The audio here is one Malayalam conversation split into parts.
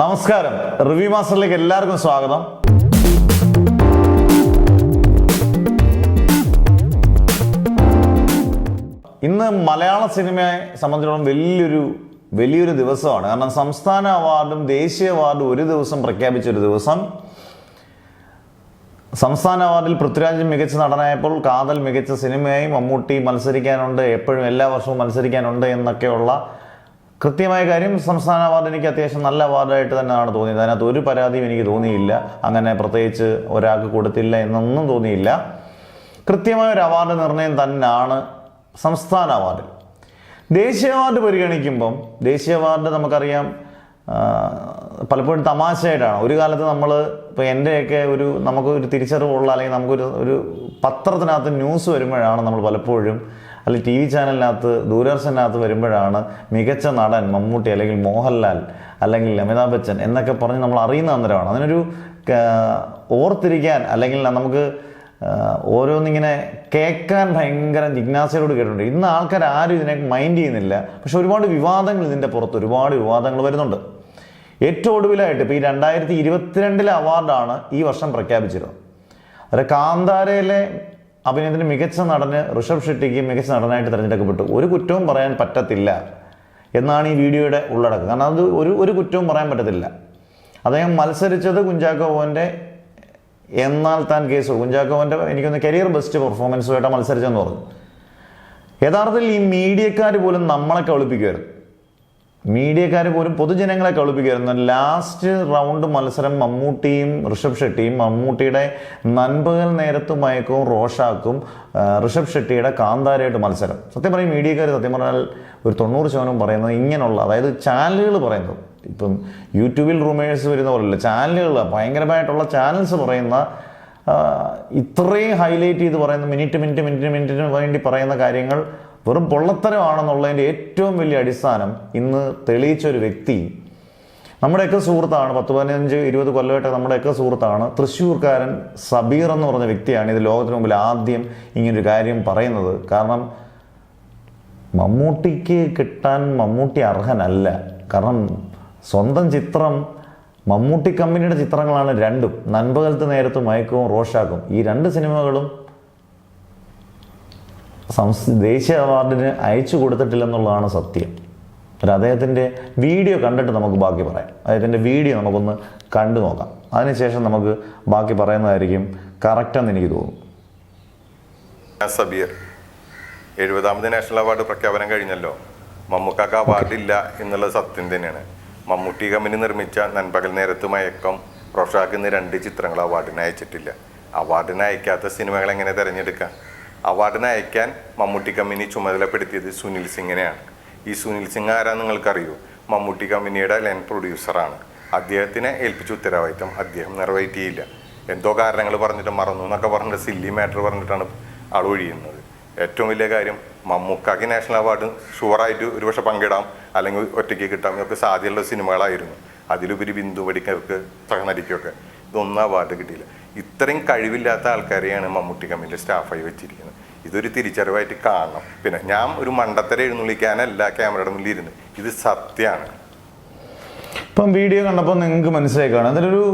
നമസ്കാരം. റിവ്യൂ മാസ്റ്ററിലേക്ക് എല്ലാവർക്കും സ്വാഗതം. ഇന്ന് മലയാള സിനിമയെ സംബന്ധിച്ചിടത്തോളം വലിയൊരു വലിയൊരു ദിവസമാണ്. കാരണം സംസ്ഥാന അവാർഡും ദേശീയ അവാർഡും ഒരു ദിവസം പ്രഖ്യാപിച്ച ഒരു ദിവസം. സംസ്ഥാന അവാർഡിൽ പൃഥ്വിരാജ് മികച്ച നടനായപ്പോൾ കാതൽ മികച്ച സിനിമയായി മമ്മൂട്ടി മത്സരിക്കാനുണ്ട് എപ്പോഴും എല്ലാ വർഷവും മത്സരിക്കാനുണ്ട് എന്നൊക്കെയുള്ള കൃത്യമായ കാര്യം സംസ്ഥാന അവാർഡ് എനിക്ക് അത്യാവശ്യം നല്ല അവാർഡായിട്ട് തന്നെയാണ് തോന്നിയത്. അതിനകത്ത് ഒരു പരാതിയും എനിക്ക് തോന്നിയില്ല. അങ്ങനെ പ്രത്യേകിച്ച് ഒരാൾക്ക് കൊടുത്തില്ല എന്നൊന്നും തോന്നിയില്ല. കൃത്യമായ ഒരു അവാർഡ് നിർണയം തന്നെയാണ് സംസ്ഥാന അവാർഡ്. ദേശീയ അവാർഡ് പരിഗണിക്കുമ്പം ദേശീയ അവാർഡ് നമുക്കറിയാം പലപ്പോഴും തമാശയായിട്ടാണ്. ഒരു കാലത്ത് നമ്മൾ ഇപ്പോൾ എന്റെയൊക്കെ ഒരു നമുക്ക് ഒരു തിരിച്ചറിവുള്ള അല്ലെങ്കിൽ നമുക്കൊരു ഒരു പത്രത്തിനകത്ത് ന്യൂസ് വരുമ്പോഴാണ് നമ്മൾ പലപ്പോഴും അല്ലെങ്കിൽ ടി വി ചാനലിനകത്ത് ദൂരദർശനകത്ത് വരുമ്പോഴാണ് മികച്ച നടൻ മമ്മൂട്ടി അല്ലെങ്കിൽ മോഹൻലാൽ അല്ലെങ്കിൽ അമിതാഭ് ബച്ചൻ എന്നൊക്കെ പറഞ്ഞ് നമ്മൾ അറിയുന്ന അന്തരമാണ് അതിനൊരു ഓർത്തിരിക്കാൻ അല്ലെങ്കിൽ നമുക്ക് ഓരോന്നിങ്ങനെ കേൾക്കാൻ ഭയങ്കര ജിജ്ഞാസയോട് കേട്ടിട്ടുണ്ട്. ഇന്ന് ആൾക്കാർ ആരും ഇതിനെ മൈൻഡ് ചെയ്യുന്നില്ല. പക്ഷെ ഒരുപാട് വിവാദങ്ങൾ ഇതിന്റെ പുറത്ത് ഒരുപാട് വിവാദങ്ങൾ വരുന്നുണ്ട്. ഏറ്റവും ഒടുവിലായിട്ട് ഇപ്പോൾ ഈ രണ്ടായിരത്തി ഇരുപത്തിരണ്ടിലെ അവാർഡാണ് ഈ വർഷം പ്രഖ്യാപിച്ചിരുന്നത്. അത് കാന്താരയിലെ അഭിനയത്തിന് മികച്ച നടന് ഋഷഭ് ഷെട്ടിക്ക് മികച്ച നടനായിട്ട് തിരഞ്ഞെടുക്കപ്പെട്ടു. ഒരു കുറ്റവും പറയാൻ പറ്റത്തില്ല എന്നാണ് ഈ വീഡിയോയുടെ ഉള്ളടക്കം. കാരണം അത് ഒരു ഒരു കുറ്റവും പറയാൻ പറ്റത്തില്ല. അദ്ദേഹം മത്സരിച്ചത് കുഞ്ചാക്കോ എന്നാൽ താൻ കേസ് കുഞ്ചാക്കോവന്റെ എനിക്കൊന്ന് കരിയർ ബെസ്റ്റ് പെർഫോമൻസുമായിട്ട് മത്സരിച്ചതെന്ന് പറഞ്ഞു. യഥാർത്ഥത്തിൽ ഈ മീഡിയക്കാർ പോലും നമ്മളെ കളിപ്പിക്കുമായിരുന്നു മീഡിയക്കാർ പോലും പൊതുജനങ്ങളെ കളിപ്പിക്കുമായിരുന്നു ലാസ്റ്റ് റൗണ്ട് മത്സരം മമ്മൂട്ടിയും ഋഷഭ് ഷെട്ടിയും മമ്മൂട്ടിയുടെ നൻപകൽ നേരത്ത് മയക്കവും റോഷാക്കും ഋഷഭ് ഷെട്ടിയുടെ കാന്താരയായിട്ട് മത്സരം സത്യം പറയും മീഡിയക്കാർ സത്യം പറഞ്ഞാൽ ഒരു തൊണ്ണൂറ് ശതമാനം പറയുന്നത് ഇങ്ങനെയുള്ള അതായത് ചാനലുകൾ പറയുന്നത് ഇപ്പം യൂട്യൂബിൽ റൂമേഴ്സ് വരുന്ന പോലെയല്ല ചാനലുകൾ ഭയങ്കരമായിട്ടുള്ള ചാനൽസ് പറയുന്ന ഇത്രയും ഹൈലൈറ്റ് ചെയ്ത് പറയുന്ന മിനിറ്റ് മിനിറ്റ് മിനിറ്റ് മിനിറ്റിന് വേണ്ടി പറയുന്ന കാര്യങ്ങൾ വെറും പൊള്ളത്തരമാണെന്നുള്ളതിന്റെ ഏറ്റവും വലിയ അടിസ്ഥാനം ഇന്ന് തെളിയിച്ച ഒരു വ്യക്തി. നമ്മുടെയൊക്കെ സുഹൃത്താണ് പത്ത് പതിനഞ്ച് ഇരുപത് കൊല്ലമായിട്ട് നമ്മുടെയൊക്കെ സുഹൃത്താണ്. തൃശ്ശൂർക്കാരൻ സബീർ എന്ന് പറഞ്ഞ വ്യക്തിയാണ് ഇത് ലോകത്തിന് മുമ്പിൽ ആദ്യം ഇങ്ങനൊരു കാര്യം പറയുന്നത്. കാരണം മമ്മൂട്ടിക്ക് കിട്ടാൻ മമ്മൂട്ടി അർഹനല്ല. കാരണം സ്വന്തം ചിത്രം മമ്മൂട്ടി കമ്പനിയുടെ ചിത്രങ്ങളാണ് രണ്ടും. നൻപകലത്ത് നേരത്തും മയക്കവും റോഷാക്കും. ഈ രണ്ട് സിനിമകളും സംസ് ദേശീയ അവാർഡിന് അയച്ചു കൊടുത്തിട്ടില്ലെന്നുള്ളതാണ് സത്യം. ഒരു അദ്ദേഹത്തിന്റെ വീഡിയോ കണ്ടിട്ട് നമുക്ക് ബാക്കി പറയാം. അദ്ദേഹത്തിന്റെ വീഡിയോ നമുക്കൊന്ന് കണ്ടു നോക്കാം. അതിനുശേഷം നമുക്ക് ബാക്കി പറയുന്നതായിരിക്കും കറക്റ്റെന്ന് എനിക്ക് തോന്നുന്നു. സബീർ എഴുപതാമത് നാഷണൽ അവാർഡ് പ്രഖ്യാപനം കഴിഞ്ഞല്ലോ. മമ്മൂക്കാക്ക് അവാർഡില്ല എന്നുള്ളത് സത്യം തന്നെയാണ്. മമ്മൂട്ടി കമ്പനി നിർമ്മിച്ച നൻപകൽ നേരത്ത് മയക്കം റോഷാക്ക് ഇന്ന് രണ്ട് ചിത്രങ്ങൾ അവാർഡിന് അയച്ചിട്ടില്ല. അവാർഡിന് അയക്കാത്ത സിനിമകൾ എങ്ങനെ തിരഞ്ഞെടുക്കാം? അവാർഡിന് അയക്കാൻ മമ്മൂട്ടി കമ്പനി ചുമതലപ്പെടുത്തിയത് സുനിൽ സിംഗിനെയാണ്. ഈ സുനിൽ സിംഗ് ആരാ നിങ്ങൾക്കറിയൂ? മമ്മൂട്ടി കമ്പനിയുടെ ലൈൻ പ്രൊഡ്യൂസറാണ് അദ്ദേഹത്തിനെ ഏൽപ്പിച്ച ഉത്തരവാദിത്തം അദ്ദേഹം നിറവേറ്റിയില്ല. എന്തോ കാരണങ്ങൾ പറഞ്ഞിട്ട് മറന്നു എന്നൊക്കെ പറഞ്ഞിട്ട് സില്ലി മാറ്റർ പറഞ്ഞിട്ടാണ് ആൾ ഒഴിയുന്നത്. ഏറ്റവും വലിയ കാര്യം മമ്മൂക്കാക്ക് നാഷണൽ അവാർഡ് ഷുവറായിട്ട് ഒരുപക്ഷെ പങ്കിടാം അല്ലെങ്കിൽ ഒറ്റയ്ക്ക് കിട്ടാം ഇതൊക്കെ സാധ്യതയുള്ള സിനിമകളായിരുന്നു. അതിലുപരി ബിന്ദു പടിക്കർക്ക് സഹനടിക്കൊക്കെ ഇതൊന്നും അവാർഡ് കിട്ടിയില്ല. ഇത്രയും കഴിവില്ലാത്ത ആൾക്കാരെയാണ് മമ്മൂട്ടി കമ്പനിയുടെ സ്റ്റാഫായി വെച്ചിരിക്കുന്നത്. ഇതൊരു തിരിച്ചറിവായിട്ട് കാണണം. പിന്നെ ഞാൻ ഒരു മണ്ടത്തര എഴുന്നള്ളിക്കാനല്ല ക്യാമറയുടെ മുന്നിൽ ഇരുന്ന്. ഇത് സത്യമാണ് ഇപ്പം വീഡിയോ കണ്ടപ്പോൾ നിങ്ങൾക്ക് മനസ്സിലാക്കുകയാണ് അതിലൊരു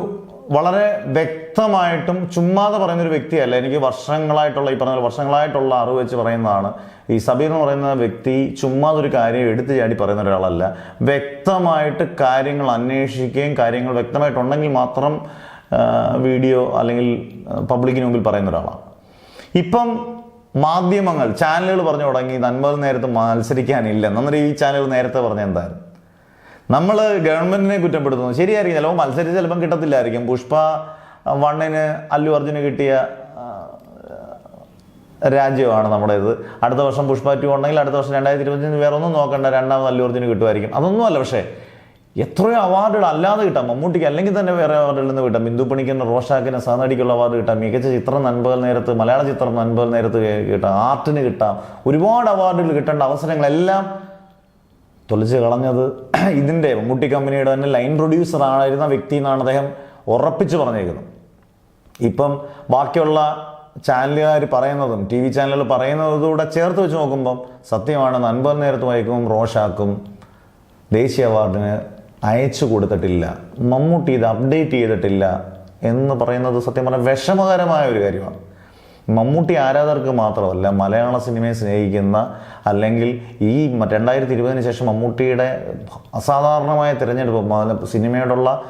വളരെ വ്യക്തമായിട്ടും ചുമ്മാതെ പറയുന്നൊരു വ്യക്തിയല്ല. എനിക്ക് വർഷങ്ങളായിട്ടുള്ള ഈ പറഞ്ഞ വർഷങ്ങളായിട്ടുള്ള അറിവ് വെച്ച് പറയുന്നതാണ്. ഈ സബീർ എന്ന് പറയുന്ന വ്യക്തി ചുമ്മാതെ ഒരു കാര്യം എടുത്തു ചാടി പറയുന്ന ഒരാളല്ല. വ്യക്തമായിട്ട് കാര്യങ്ങൾ അന്വേഷിക്കുകയും കാര്യങ്ങൾ വ്യക്തമായിട്ടുണ്ടെങ്കിൽ മാത്രം വീഡിയോ അല്ലെങ്കിൽ പബ്ലിക്കിന് മുമ്പിൽ പറയുന്ന ഒരാളാണ്. ഇപ്പം മാധ്യമങ്ങൾ ചാനലുകൾ പറഞ്ഞു തുടങ്ങി നന്മകൾ നേരത്തെ മത്സരിക്കാനില്ല. എന്നൊരു ഈ ചാനൽ നേരത്തെ പറഞ്ഞ എന്തായിരുന്നു? നമ്മൾ ഗവൺമെന്റിനെ കുറ്റപ്പെടുത്തുന്നു. ശരിയായിരിക്കും. ചിലപ്പോൾ മത്സരിച്ച് ചിലപ്പം കിട്ടത്തില്ലായിരിക്കും. പുഷ്പ വണ്ണിന് അല്ലു അർജുന് കിട്ടിയ രാജ്യമാണ് നമ്മുടേത് അടുത്ത വർഷം പുഷ്പ ടു ഉണ്ടെങ്കിൽ അടുത്ത വർഷം രണ്ടായിരത്തി ഇരുപത്തിയഞ്ച് വേറെ ഒന്നും നോക്കണ്ട. രണ്ടാമത് അല്ലു അർജുന് കിട്ടുമായിരിക്കും. അതൊന്നുമല്ല. പക്ഷേ എത്രയോ അവാർഡുകൾ അല്ലാതെ കിട്ടാം. മമ്മൂട്ടിക്ക് അല്ലെങ്കിൽ തന്നെ വേറെ അവാർഡുകളിൽ നിന്ന് കിട്ടാം. ബിന്ദു പണിക്കിന് റോഷാക്കിന് സഹനടിക്കുള്ള അവാർഡ് കിട്ടാം. മികച്ച ചിത്രം നൻപകൽ നേരത്ത് മലയാള ചിത്രം നൻപകൽ നേരത്ത് കിട്ടാം. ആർട്ടിന് കിട്ടാം. ഒരുപാട് അവാർഡുകൾ കിട്ടേണ്ട അവസരങ്ങളെല്ലാം തൊലിച്ച് കളഞ്ഞത് ഇതിന്റെ മമ്മൂട്ടി കമ്പനിയുടെ തന്നെ ലൈൻ പ്രൊഡ്യൂസർ ആയിരുന്ന വ്യക്തി എന്നാണ് അദ്ദേഹം ഉറപ്പിച്ച് പറഞ്ഞേക്കുന്നത് ഇപ്പം ബാക്കിയുള്ള ചാനലുകാർ പറയുന്നതും ടി വി ചാനലുകൾ പറയുന്നതുകൂടെ ചേർത്ത് വെച്ച് നോക്കുമ്പം സത്യമാണ് നൻപകൽ നേരത്ത് വായിക്കും റോഷാക്കും ദേശീയ അവാർഡിന് അയച്ചു കൊടുത്തിട്ടില്ല. മമ്മൂട്ടി ഇത് അപ്ഡേറ്റ് ചെയ്തിട്ടില്ല എന്ന് പറയുന്നത് സത്യം പറഞ്ഞാൽ വിഷമകരമായ ഒരു കാര്യമാണ്. മമ്മൂട്ടി ആരാധകർക്ക് മാത്രമല്ല മലയാള സിനിമയെ സ്നേഹിക്കുന്ന അല്ലെങ്കിൽ ഈ രണ്ടായിരത്തി ഇരുപതിന് ശേഷം മമ്മൂട്ടിയുടെ അസാധാരണമായ തിരഞ്ഞെടുപ്പ് സിനിമയോടുള്ള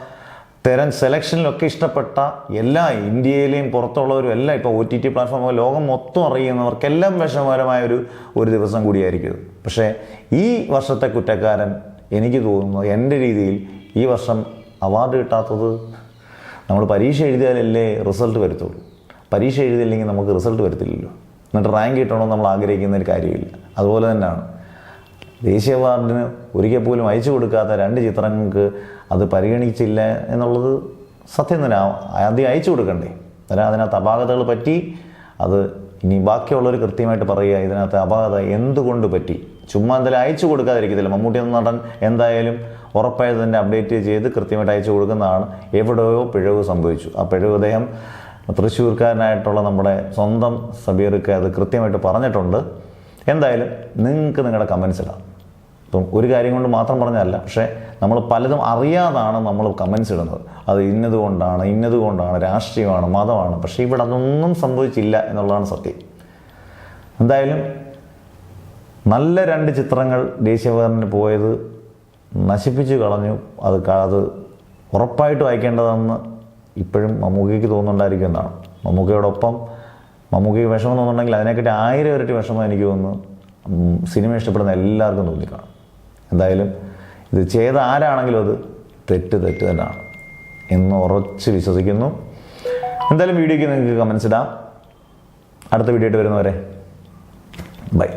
തരം സെലക്ഷനിലൊക്കെ ഇഷ്ടപ്പെട്ട എല്ലാ ഇന്ത്യയിലെയും പുറത്തുള്ളവരും എല്ലാം ഇപ്പോൾ ഒ ടി ടി പ്ലാറ്റ്ഫോം ലോകം മൊത്തം അറിയുന്നവർക്കെല്ലാം വിഷമകരമായ ഒരു ഒരു ദിവസം കൂടിയായിരിക്കും പക്ഷേ ഈ വർഷത്തെ കുറ്റക്കാരൻ എനിക്ക് തോന്നുന്നത് എന്റെ രീതിയിൽ ഈ വർഷം അവാർഡ് കിട്ടാത്തത് നമ്മൾ പരീക്ഷ എഴുതിയാലല്ലേ റിസൾട്ട് വരത്തുള്ളൂ. പരീക്ഷ എഴുതിയില്ലെങ്കിൽ നമുക്ക് റിസൾട്ട് വരത്തില്ലല്ലോ. എന്നിട്ട് റാങ്ക് കിട്ടണമെന്ന് നമ്മൾ ആഗ്രഹിക്കുന്ന ഒരു കാര്യമില്ല. അതുപോലെ തന്നെയാണ്. ദേശീയ അവാർഡിന് ഒരിക്കൽ പോലും അയച്ചു കൊടുക്കാത്ത രണ്ട് ചിത്രങ്ങൾക്ക് അത് പരിഗണിച്ചില്ല എന്നുള്ളത് സത്യം തന്നെ. ആദ്യം അയച്ചു കൊടുക്കണ്ടേ. അന്നേരം അതിനകത്ത് അപാകതകൾ പറ്റി അത് ഇനി ബാക്കിയുള്ളവർ കൃത്യമായിട്ട് പറയുക ഇതിനകത്ത് അപാകത എന്തുകൊണ്ട് പറ്റി? ചുമ്മാ എന്തായാലും അയച്ചു കൊടുക്കാതിരിക്കത്തില്ല. മമ്മൂട്ടി എന്ന നടൻ എന്തായാലും ഉറപ്പായത് തന്നെ അപ്ഡേറ്റ് ചെയ്ത് കൃത്യമായിട്ട് അയച്ചു കൊടുക്കുന്നതാണ്. എവിടെയോ പിഴവ് സംഭവിച്ചു. ആ പിഴവ് അദ്ദേഹം തൃശ്ശൂർക്കാരനായിട്ടുള്ള നമ്മുടെ സ്വന്തം സബീർക്ക് അത് കൃത്യമായിട്ട് പറഞ്ഞിട്ടുണ്ട്. എന്തായാലും നിങ്ങൾക്ക് നിങ്ങളുടെ കമൻസ് ഇടാം. ഇപ്പം ഒരു കാര്യം കൊണ്ട് മാത്രം പറഞ്ഞതല്ല പക്ഷേ നമ്മൾ പലതും അറിയാതാണ് നമ്മൾ കമൻസ് ഇടുന്നത്. അത് ഇന്നത് കൊണ്ടാണ് ഇന്നത് കൊണ്ടാണ് രാഷ്ട്രീയമാണ് മതമാണ്. പക്ഷേ ഇവിടെ അതൊന്നും സംഭവിച്ചില്ല എന്നുള്ളതാണ് സത്യം. എന്തായാലും നല്ല രണ്ട് ചിത്രങ്ങൾ ദേശീയവാദന് പോയത് നശിപ്പിച്ച് കളഞ്ഞു. അത് അത് ഉറപ്പായിട്ട് വായിക്കേണ്ടതെന്ന് ഇപ്പോഴും മമ്മൂക്കയ്ക്ക് തോന്നുന്നുണ്ടായിരിക്കും എന്നാണ്. മമ്മൂക്കയോടൊപ്പം മമ്മൂക്കയ്ക്ക് വിഷമം തോന്നുന്നുണ്ടെങ്കിൽ അതിനെക്കാട്ടി ആയിരം ഇരട്ടി വിഷമം എനിക്ക് തോന്നുന്നു. സിനിമ ഇഷ്ടപ്പെടുന്ന എല്ലാവർക്കും തോന്നിക്കാണും. എന്തായാലും ഇത് ചെയ്ത ആരാണെങ്കിലും അത് തെറ്റ് തെറ്റ് തന്നെയാണ് എന്ന് ഉറച്ച് വിശ്വസിക്കുന്നു. എന്തായാലും വീഡിയോയ്ക്ക് നിങ്ങൾക്ക് കമൻസ് ഇടാം. അടുത്ത വീഡിയോ ആയിട്ട് വരുന്നവരെ ബൈ